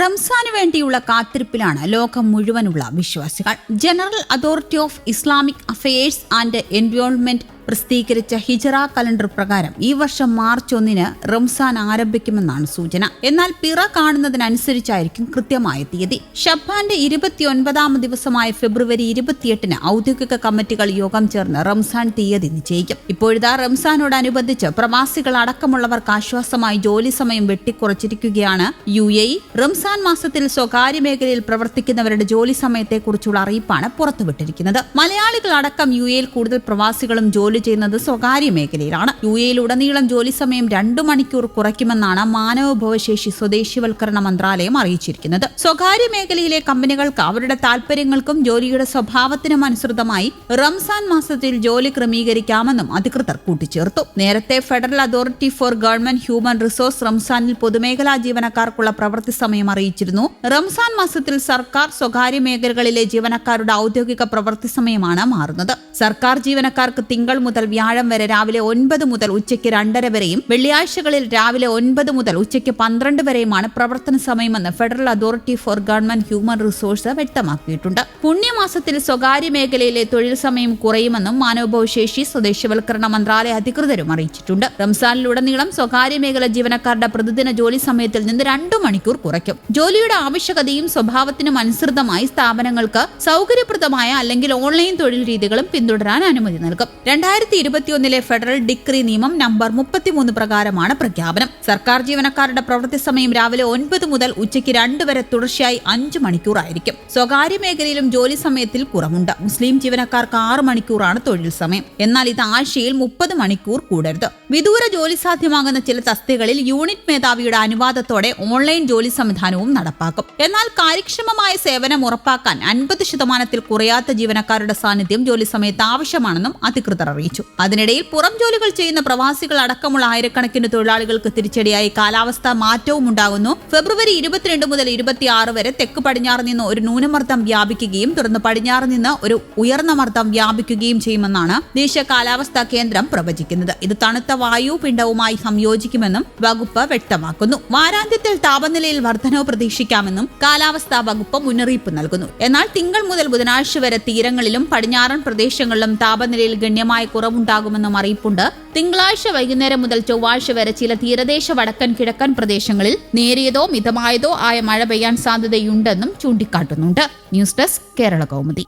റംസാന് വേണ്ടിയുള്ള കാത്തിരിപ്പിലാണ് ലോകം മുഴുവനുള്ള വിശ്വാസികൾ. General authority of Islamic affairs and environment പ്രസിദ്ധീകരിച്ച ഹിജറ കലണ്ടർ പ്രകാരം ഈ വർഷം മാർച്ച് ഒന്നിന് റംസാൻ ആരംഭിക്കുമെന്നാണ് സൂചന. എന്നാൽ പിറ കാണുന്നതിനനുസരിച്ചായിരിക്കും കൃത്യമായ തീയതി. ഷബ്ബാന്റെ ഇരുപത്തിയൊൻപതാം ദിവസമായ ഫെബ്രുവരി ഇരുപത്തിയെട്ടിന് ഔദ്യോഗിക കമ്മിറ്റികൾ യോഗം ചേർന്ന് റംസാൻ തീയതി നിശ്ചയിക്കും. ഇപ്പോഴിതാ റംസാനോടനുബന്ധിച്ച് പ്രവാസികൾ അടക്കമുള്ളവർക്ക് ആശ്വാസമായി ജോലി സമയം വെട്ടിക്കുറച്ചിരിക്കുകയാണ് യു എ റംസാൻ മാസത്തിൽ സ്വകാര്യ മേഖലയിൽ പ്രവർത്തിക്കുന്നവരുടെ ജോലി സമയത്തെക്കുറിച്ചുള്ള അറിയിപ്പാണ് പുറത്തുവിട്ടിരിക്കുന്നത്. മലയാളികൾ അടക്കം യു എയിൽ കൂടുതൽ പ്രവാസികളും ജോലി ചെയ്യുന്നത് സ്വകാര്യ മേഖലയിലാണ്. യു എയിലുടനീളം ജോലി സമയം രണ്ടു മണിക്കൂർ കുറയ്ക്കുമെന്നാണ് മാനവഭവശേഷി സ്വദേശിവൽക്കരണ മന്ത്രാലയം അറിയിച്ചിരിക്കുന്നത്. സ്വകാര്യ മേഖലയിലെ കമ്പനികൾക്ക് അവരുടെ താൽപര്യങ്ങൾക്കും ജോലിയുടെ സ്വഭാവത്തിനും അനുസൃതമായി റംസാൻ മാസത്തിൽ ജോലി ക്രമീകരിക്കാമെന്നും അധികൃതർ കൂട്ടിച്ചേർത്തു. നേരത്തെ federal authority for government human resource റംസാനിൽ പൊതുമേഖലാ ജീവനക്കാർക്കുള്ള പ്രവൃത്തി സമയം അറിയിച്ചിരുന്നു. റംസാൻ മാസത്തിൽ സർക്കാർ സ്വകാര്യ മേഖലകളിലെ ജീവനക്കാരുടെ ഔദ്യോഗിക പ്രവൃത്തി സമയമാണ് മാറുന്നത്. സർക്കാർ ജീവനക്കാർക്ക് തിങ്കൾ മുതൽ വ്യാഴം വരെ രാവിലെ ഒൻപത് മുതൽ ഉച്ചയ്ക്ക് രണ്ടര വരെയും വെള്ളിയാഴ്ചകളിൽ രാവിലെ ഒൻപത് മുതൽ ഉച്ചയ്ക്ക് പന്ത്രണ്ട് വരെയുമാണ് പ്രവർത്തന സമയമെന്ന് federal authority for government human resource വ്യക്തമാക്കിയിട്ടുണ്ട്. പുണ്യമാസത്തിൽ സ്വകാര്യ മേഖലയിലെ തൊഴിൽ സമയം കുറയുമെന്നും മാനവഭവശേഷി സ്വദേശവൽക്കരണ മന്ത്രാലയ അധികൃതരും അറിയിച്ചിട്ടുണ്ട്. റംസാനിലുടനീളം സ്വകാര്യ മേഖല ജീവനക്കാരുടെ പ്രതിദിന ജോലി സമയത്തിൽ നിന്ന് രണ്ടു മണിക്കൂർ കുറയ്ക്കും. ജോലിയുടെ ആവശ്യകതയും സ്വഭാവത്തിനും അനുസൃതമായി സ്ഥാപനങ്ങൾക്ക് സൗകര്യപ്രദമായ അല്ലെങ്കിൽ ഓൺലൈൻ തൊഴിൽ രീതികളും പിന്തുടരാൻ അനുമതി നൽകും. രണ്ടായിരത്തി ഇരുപത്തിയൊന്നിലെ ഫെഡറൽ ഡിഗ്രി നിയമം നമ്പർ മുപ്പത്തിമൂന്ന് പ്രകാരമാണ് പ്രഖ്യാപനം. സർക്കാർ ജീവനക്കാരുടെ പ്രവൃത്തി സമയം രാവിലെ ഒൻപത് മുതൽ ഉച്ചയ്ക്ക് രണ്ട് വരെ തുടർച്ചയായി അഞ്ച് മണിക്കൂറായിരിക്കും. സ്വകാര്യ മേഖലയിലും ജോലി സമയത്തിൽ കുറവുണ്ട്. മുസ്ലിം ജീവനക്കാർക്ക് ആറ് മണിക്കൂറാണ് തൊഴിൽ സമയം. എന്നാൽ ഇത് ആഴ്ചയിൽ മുപ്പത് മണിക്കൂർ കൂടരുത്. വിദൂര ജോലി സാധ്യമാകുന്ന ചില തസ്തികളിൽ യൂണിറ്റ് മേധാവിയുടെ അനുവാദത്തോടെ ഓൺലൈൻ ജോലി സംവിധാനവും നടപ്പാക്കും. എന്നാൽ കാര്യക്ഷമമായ സേവനം ഉറപ്പാക്കാൻ അൻപത് ശതമാനത്തിൽ കുറയാത്ത ജീവനക്കാരുടെ സാന്നിധ്യം ജോലി സമയത്ത് ആവശ്യമാണെന്നും അധികൃതർ അറിയിച്ചു അതിനിടയിൽ പുറം ജോലികൾ ചെയ്യുന്ന പ്രവാസികൾ അടക്കമുള്ള ആയിരക്കണക്കിന് തൊഴിലാളികൾക്ക് തിരിച്ചടിയായി കാലാവസ്ഥാ മാറ്റവും ഉണ്ടാകുന്നു. ഫെബ്രുവരി ഇരുപത്തിരണ്ട് മുതൽ ഇരുപത്തിയാറ് വരെ തെക്ക് പടിഞ്ഞാറ് നിന്ന് ഒരു ന്യൂനമർദ്ദം വ്യാപിക്കുകയും തുടർന്ന് പടിഞ്ഞാറ് നിന്ന് ഒരു ഉയർന്ന മർദ്ദം വ്യാപിക്കുകയും ചെയ്യുമെന്നാണ് ദേശീയ കാലാവസ്ഥാ കേന്ദ്രം പ്രവചിക്കുന്നത്. ഇത് തണുത്ത വായു പിണ്ഡവുമായി സംയോജിക്കുമെന്നും വകുപ്പ് വ്യക്തമാക്കുന്നു. വാരാന്ത്യത്തിൽ താപനിലയിൽ വർധനവ് പ്രതീക്ഷിക്കാമെന്നും കാലാവസ്ഥാ വകുപ്പ് മുന്നറിയിപ്പ് നൽകുന്നു. എന്നാൽ തിങ്കൾ മുതൽ ബുധനാഴ്ച വരെ തീരങ്ങളിലും പടിഞ്ഞാറൻ പ്രദേശങ്ങളിലും താപനിലയിൽ ഗണ്യമായ കുറവുണ്ടാകുമെന്നും അറിയിപ്പുണ്ട്. തിങ്കളാഴ്ച വൈകുന്നേരം മുതൽ ചൊവ്വാഴ്ച വരെ ചില തീരദേശ വടക്കൻ കിഴക്കൻ പ്രദേശങ്ങളിൽ നേരിയതോ മിതമായതോ ആയ മഴ പെയ്യാൻ സാധ്യതയുണ്ടെന്നും ചൂണ്ടിക്കാട്ടുന്നുണ്ട്. News desk Kerala Kaumudi.